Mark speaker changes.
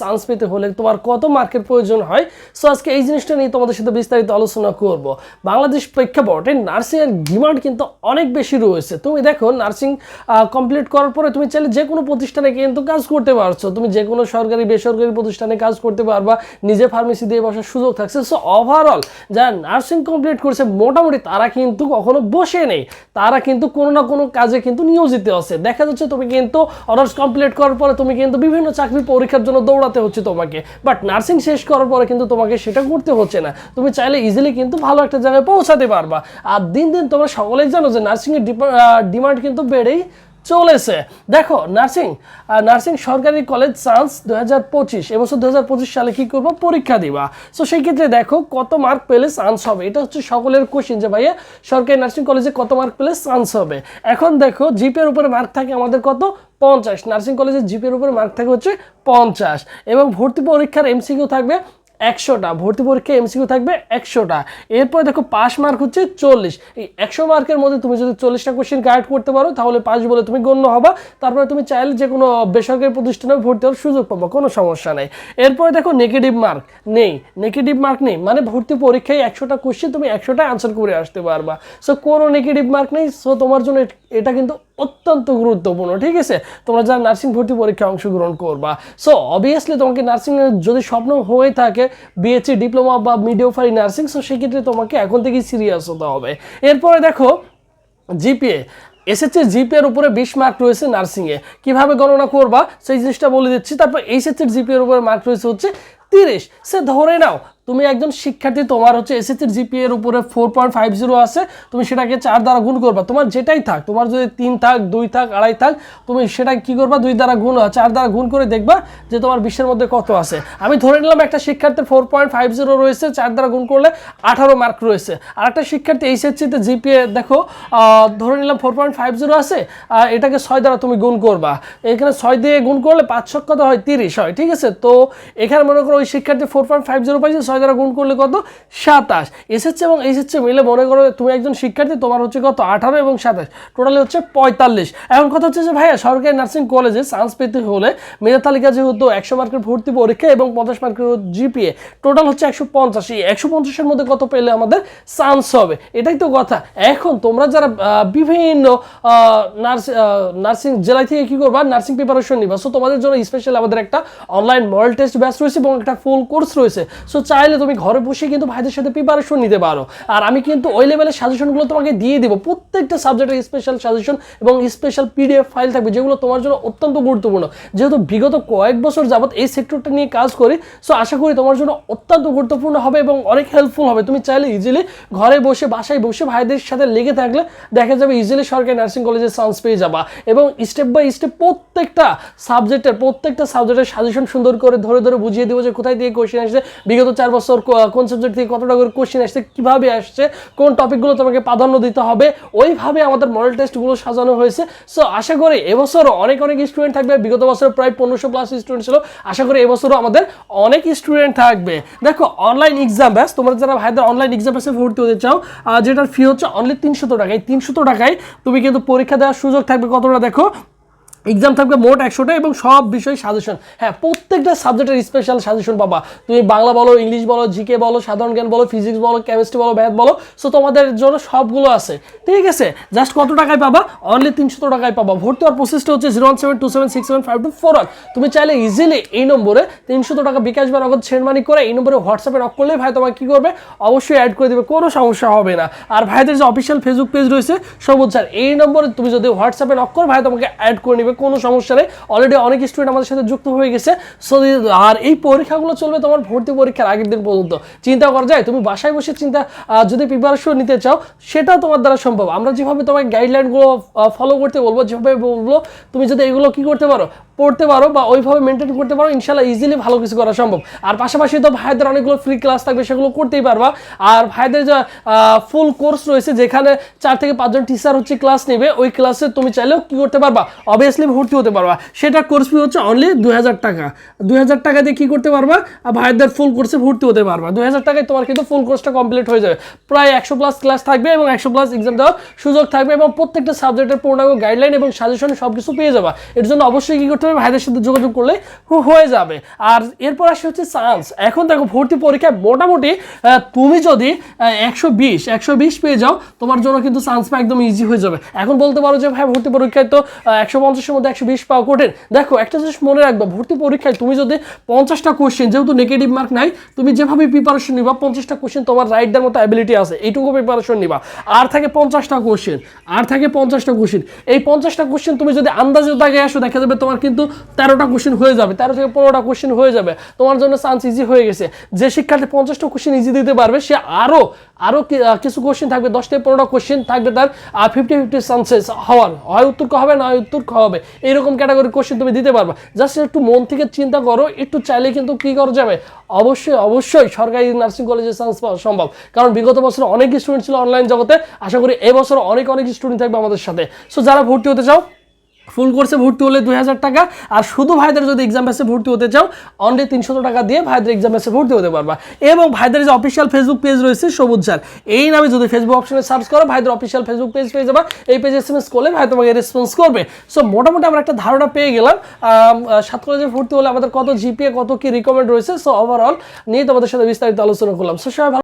Speaker 1: Chance পেতে হলে তোমার কত মার্কের প্রয়োজন হয়? সো আজকে এই জিনিসটা নিয়ে তোমাদের সাথে বিস্তারিত আলোচনা করব। বাংলাদেশ প্রেক্ষাপটে নার্সিং এর ডিমান্ড কিন্তু অনেক বেশি রয়েছে। তুমি দেখো নার্সিং কমপ্লিট করার পরে তুমি চাইলে যে কোনো প্রতিষ্ঠানে কিন্তু কাজ করতে পারছ। তুমি যে কোনো সরকারি, বেসরকারি প্রতিষ্ঠানে কাজ করতে পারবা, নিজে ফার্মেসি দিয়ে বসার সুযোগ থাকছে। সো ওভারঅল যারা নার্সিং কমপ্লিট করছে, মোটামুটি তারা কিন্তু কখনো বসে নেই। তারা কিন্তু কোনো না কোনো কাজে কিন্তু নিয়োজিত আছে। দেখা যাচ্ছে তুমি কিন্তু অনার্স কমপ্লিট করার পরে তুমি কিন্তু বিভিন্ন চাকরি পরীক্ষার জন্য দৌড়াতে হচ্ছে তোমাকে। বাট নার্সিং শেষ করার পরে কিন্তু তোমাকে সেটা করতে হচ্ছে না। তুমি চাইলে ইজিলি কিন্তু ভালো একটা জায়গায় পৌঁছাতে পারবা। আর দিন দিন তোমরা সকলেই জানো যে নার্সিংয়ের ডিমান্ড কিন্তু বেড়েই চলেছে। দেখো, নার্সিং নার্সিং সরকারি কলেজ চান্স দু হাজার পঁচিশ এবছর দু হাজার পঁচিশ সালে কী করব? পরীক্ষা দিবা। সো সেই ক্ষেত্রে দেখো, কত মার্ক পেলে চান্স হবে। এটা হচ্ছে সকলের কোশ্চেন যে, ভাইয়া, সরকারি নার্সিং কলেজে কত মার্ক পেলে চান্স হবে? এখন দেখো জিপের উপরে মার্ক থাকে আমাদের কত? পঞ্চাশ। নার্সিং কলেজের জিপের উপরে মার্ক থাকে হচ্ছে পঞ্চাশ। এবং ভর্তি পরীক্ষার এমসিকিউ থাকবে একশোটা, ভর্তি পরীক্ষায় এমসিকিউ থাকবে একশোটা। এরপর দেখো পাস মার্ক হচ্ছে চল্লিশ। এই একশো মার্কের মধ্যে তুমি যদি চল্লিশটা কোশ্চেন গাইড করতে পারো, তাহলে পাস বলে তুমি গণ্য হবা। তারপরে তুমি চাইলে যে কোনো বেসরকারি প্রতিষ্ঠানে ভর্তি হওয়ার সুযোগ পাবো, কোনো সমস্যা নেই। এরপরে দেখো নেগেটিভ মার্ক নেই। নেগেটিভ মার্ক নেই মানে ভর্তি পরীক্ষায় একশোটা কোশ্চেন তুমি একশোটা আনসার করে আসতে পারবা। সো কোনো নেগেটিভ মার্ক নেই। সো তোমার জন্য এট- কিন্তু অত্যন্ত গুরুত্বপূর্ণ, ঠিক আছে? তোমরা যারা নার্সিং ভর্তি পরীক্ষায় অংশগ্রহণ করবা। সো অবভিয়াসলি তোমাকে নার্সিং যদি স্বপ্ন হয়ে থাকে বিএসসি ডিপ্লোমা বা মিডিওফারি নার্সিং সো সেক্ষেত্রে তোমাকে এখন থেকেই সিরিয়াস হতে হবে। এরপরে দেখো জিপিএ এসএসসি জিপিএর উপরে বিশ মার্ক রয়েছে নার্সিংয়ে কীভাবে গণনা করবা? সেই জিনিসটা বলে দিচ্ছি। তারপর এইচএসসির জিপিএর উপরে মার্ক রয়েছে হচ্ছে তিরিশ। সে ধরে নাও, তুমি একজন শিক্ষার্থী, তোমার হচ্ছে এসএসসির জিপি এর উপরে ফোর পয়েন্ট ফাইভ জিরো আছে, তুমি সেটাকে চার দ্বারা গুণ করবা। তোমার যেটাই থাক, তোমার যদি তিন থাক, দুই থাক, আড়াই থাক, তুমি সেটা কি করবা? দুই দ্বারা গুণ, চার দ্বারা গুণ করে দেখবা যে তোমার বিশ্বের মধ্যে কত আছে। আমি ধরে নিলাম একটা শিক্ষার্থীর ফোর পয়েন্ট ফাইভ জিরো রয়েছে, চার দ্বারা গুণ করলে আঠারো মার্ক রয়েছে। আর একটা শিক্ষার্থী এইচএসসিতে জিপিএ দেখো ধরে নিলাম ফোর পয়েন্ট ফাইভ জিরো আছে, আর এটাকে ছয় দ্বারা তুমি গুণ করবা। এখানে ছয় দিয়ে গুণ করলে পাঁচ কত হয় তিরিশ হয়, ঠিক আছে? তো এখানে মনে করো শিক্ষার্থী ফোর পয়েন্ট ফাইভ জিরো পাইছে, ছয় দ্বারা গুণ করলে কত? সাতাশ। এসেছে এবং এসেছে মিলে মনে করো তুমি একজন শিক্ষার্থী, তোমার হচ্ছে কত? আঠারো এবং সাতাশ। টোটালি হচ্ছে পঁয়তাল্লিশ। এখন কথা হচ্ছে যে ভাইয়া, সরকারি নার্সিং কলেজে চান্স পেতে হলে মেধা তালিকা যেহেতু একশো মার্কের ভর্তি পরীক্ষা এবং পঞ্চাশ মার্কের জিপিএ টোটাল হচ্ছে একশো পঞ্চাশ। এই একশো পঞ্চাশের মধ্যে কত পেলে আমাদের? চান্স হবে। এটাই তো কথা। এখন তোমরা যারা বিভিন্ন নার্স নার্সিং জেলায় থেকে কি করবা? নার্সিং প্রিপারেশন নিবা। সো তোমাদের জন্য স্পেশাল আমাদের একটা অনলাইন মডেল টেস্ট ব্যাচ রয়েছে এবং একটা ফুল কোর্স রয়েছে। সো চাইলে তুমি ঘরে বসে কিন্তু ভাইদের সাথে প্রিপারেশন নিতে পারো। আর আমি কিন্তু ওই লেভেলের সাজেশনগুলো তোমাকে দিয়ে দেবো। প্রত্যেকটা সাবজেক্টের স্পেশাল সাজেশন এবং স্পেশাল পিডিএফ ফাইল থাকবে, যেগুলো তোমার জন্য অত্যন্ত গুরুত্বপূর্ণ। যেহেতু বিগত কয়েক বছর যাবত এই সেক্টরটা নিয়ে কাজ করি সো আশা করি তোমার জন্য অত্যন্ত গুরুত্বপূর্ণ হবে এবং অনেক হেল্পফুল হবে। তুমি চাইলে ইজিলি ঘরে বসে, বাসায় বসে ভাইদের সাথে লেগে থাকলে দেখা যাবে ইজিলি সরকারি নার্সিং কলেজে চান্স পেয়ে যাবা। এবং স্টেপ বাই স্টেপ প্রত্যেকটা সাবজেক্টের প্রত্যেকটা সাবজেক্টের সাজেশন সুন্দর করে ধরে ধরে বুঝিয়ে দেবো যে কোথায় থেকে কোশ্চেন আসছে? বিগত চার বছর কোন সাবজেক্ট থেকে কতটা করে কোশ্চেন আসছে, কীভাবে আসছে, কোন টপিকগুলো তোমাকে প্রাধান্য দিতে হবে, ওইভাবে আমাদের মডেল টেস্টগুলো সাজানো হয়েছে। সো আশা করি এবছরও অনেক অনেক স্টুডেন্ট থাকবে। বিগত বছর প্রায় পনেরোশো প্লাস স্টুডেন্ট ছিল। আশা করি এবছরও আমাদের অনেক স্টুডেন্ট থাকবে। দেখো অনলাইন এক্সাম ব্যাস তোমরা যারা ভাইদের অনলাইন এক্সাম ব্যাসে ভর্তি হতে চাও যেটার ফি হচ্ছে অনলি তিনশত টাকা। এই তিনশত টাকায় তুমি কিন্তু পরীক্ষা দেওয়ার সুযোগ থাকবে। কতটা দেখো? এক্সাম থাকবে মোট একশোটা এবং সব বিষয় সাজেশন হ্যাঁ প্রত্যেকটা সাবজেক্টের স্পেশাল সাজেশন পাবা। তুমি বাংলা বলো ইংলিশ বলো জিকে বলো, সাধারণ জ্ঞান বলো ফিজিক্স বলো কেমিস্ট্রি বলো ম্যাথ বলো সো তোমাদের জন্য সবগুলো আছে। ঠিক আছে? জাস্ট কত টাকায় পাবা? অনলি তিনশো টাকায় পাবা। ভর্তি হওয়ার প্রসেসটা হচ্ছে zero one seven two seven six seven five two four one তুমি চাইলে ইজিলি এই নম্বরে তিনশো টাকা বিকাশ বা নগদ সেন্ড মানি করে এই নম্বরে হোয়াটসঅ্যাপে নক করলে ভাই তোমাকে কী করবে? অবশ্যই অ্যাড করে দেবে। কোনো সমস্যা হবে না। আর ভাইদের যে অফিসিয়াল ফেসবুক পেজ রয়েছে, সবুজ স্যার এই নম্বরে তুমি যদি হোয়াটসঅ্যাপে নক করো, ভাই তোমাকে অ্যাড করে নেবে। কোনো সমস্যা নেই। অলরেডি অনেক স্টুডেন্ট আমাদের সাথে যুক্ত হয়ে গেছে। সো আর এই পরীক্ষাগুলো চলবে তোমার ভর্তি পরীক্ষার আগের দিন পর্যন্ত। চিন্তা করা যায়, তুমি বাসায় বসে চিন্তা যদি প্রিপারেশন নিতে চাও সেটাও তোমার দ্বারা সম্ভব। আমরা যেভাবে তোমার গাইডলাইনগুলো ফলো করতে বলব, যেভাবে বলব, তুমি যদি এগুলো কি করতে পারো পড়তে পারো বা ওইভাবে মেনটেন করতে পারো ইনশাল্লাহ ইজিলি ভালো কিছু করা সম্ভব। আর পাশাপাশি তো ভাইদের অনেকগুলো ফ্রি ক্লাস থাকবে, সেগুলো করতেই পারবা। আর ভাইদের যে ফুল কোর্স রয়েছে, যেখানে চার থেকে পাঁচজন টিচার হচ্ছে ক্লাস নেবে, ওই ক্লাসে তুমি চাইলেও কি করতে পারবা? অবভিয়াসলি ভর্তি হতে পারবা। সেটা কোর্স ফি হচ্ছে অনলি দুই হাজার টাকা। দুই হাজার টাকা দিয়ে কি করতে পারবা? আর ভাইদের ফুল কোর্সে ভর্তি হতে পারবা। দু হাজার টাকায় তোমার কিন্তু ফুল কোর্সটা কমপ্লিট হয়ে যাবে। প্রায় একশো প্লাস ক্লাস থাকবে এবং একশো প্লাস এক্সাম দেওয়ার সুযোগ থাকবে এবং প্রত্যেকটা সাবজেক্টের পূর্ণাঙ্গ গাইডলাইন এবং সাজেশন সব কিছু পেয়ে যাবা। এর জন্য অবশ্যই কি করতে হবে ভাইদের সাথে যোগাযোগ করলে হয়ে যাবে। আর এরপর আসে হচ্ছে সায়েন্স এখন দেখো ভর্তি পরীক্ষায় মোটামুটি তুমি যদি একশো বিশ একশো বিশ পেয়ে যাও, তোমার জন্য কিন্তু সায়েন্স পা একদম ইজি হয়ে যাবে। এখন বলতে পারো যে, ভাই, ভর্তি পরীক্ষায় তো একশো পঞ্চাশের মধ্যে একশো বিশ পাওয়া কঠিন। দেখো, একটা জিনিস মনে রাখবা, ভর্তি পরীক্ষায় তুমি যদি পঞ্চাশটা কোশ্চেন যেহেতু নেগেটিভ মার্ক নাই, তুমি যেভাবে প্রিপারেশন নিবা, পঞ্চাশটা কোশ্চেন তোমার রাইটদের মতো অ্যাবিলিটি আছে, এইটুকু প্রিপারেশন নিবা। আর থাকে পঞ্চাশটা কোশ্চেন আর থাকে পঞ্চাশটা কোশ্চেন এই পঞ্চাশটা কোশ্চেন তুমি যদি আন্দাজে দাগে আসো, দেখা যাবে তোমার কিন্তু তেরোটা কোশ্চেন হয়ে যাবে, তেরো থেকে পনেরোটা কোশ্চেন হয়ে যাবে। তোমার জন্য চান্স ইজি হয়ে গেছে। যে শিক্ষার্থী পঞ্চাশটা কোশ্চেন ইজি দিতে পারবে, সে আরও আরও কিছু কোশ্চেন থাকবে, দশ থেকে পনেরোটা কোশ্চেন থাকবে তার ফিফটি ফিফটি চান্সেস হওয়ার। হয় উত্তর হবে, না হয় উত্তর হবে। এইরকম ক্যাটাগরি কোশ্চেন তুমি দিতে পারবা। জাস্ট একটু মন থেকে চিন্তা করো, একটু চাইলে কিন্তু কি করা যাবে? অবশ্যই অবশ্যই সরকারি নার্সিং কলেজে চান্স পাওয়া সম্ভব। কারণ বিগত বছর অনেক স্টুডেন্ট ছিল অনলাইন জগতে। আশা করি এবছর অনেক অনেক স্টুডেন্ট থাকবে আমাদের সাথে। সো যারা ভর্তি হতে চাও ফুল কোর্সে ভর্তি হলে দুই হাজার টাকা, আর শুধু ভাইদের যদি এক্সাম বেসে ভর্তি হতে চাও অনলি তিনশো টাকা দিয়ে ভাইদের এক্সাম বেসে ভর্তি হতে পারবা। এবং ভাইদের যে অফিসিয়াল ফেসবুক পেজ রয়েছে, সবুজ স্যার এই নামে যদি ফেসবুক অপশনে সার্চ করো, ভাইদের অফিসিয়াল ফেসবুক পেজ পেয়ে যাবা। এই পেজে এস এম এস করলে ভাই তোমাকে রেসপন্স করবে। সো মোটামুটি আমরা একটা ধারণা পেয়ে গেলাম। সাত কলেজে ভর্তি হলে আমাদের কত জিপিএ কত কি রিকমেন্ড রয়েছে। সো ওভারঅল নিয়ে তোমাদের সাথে বিস্তারিত আলোচনা করলাম। সো সবাই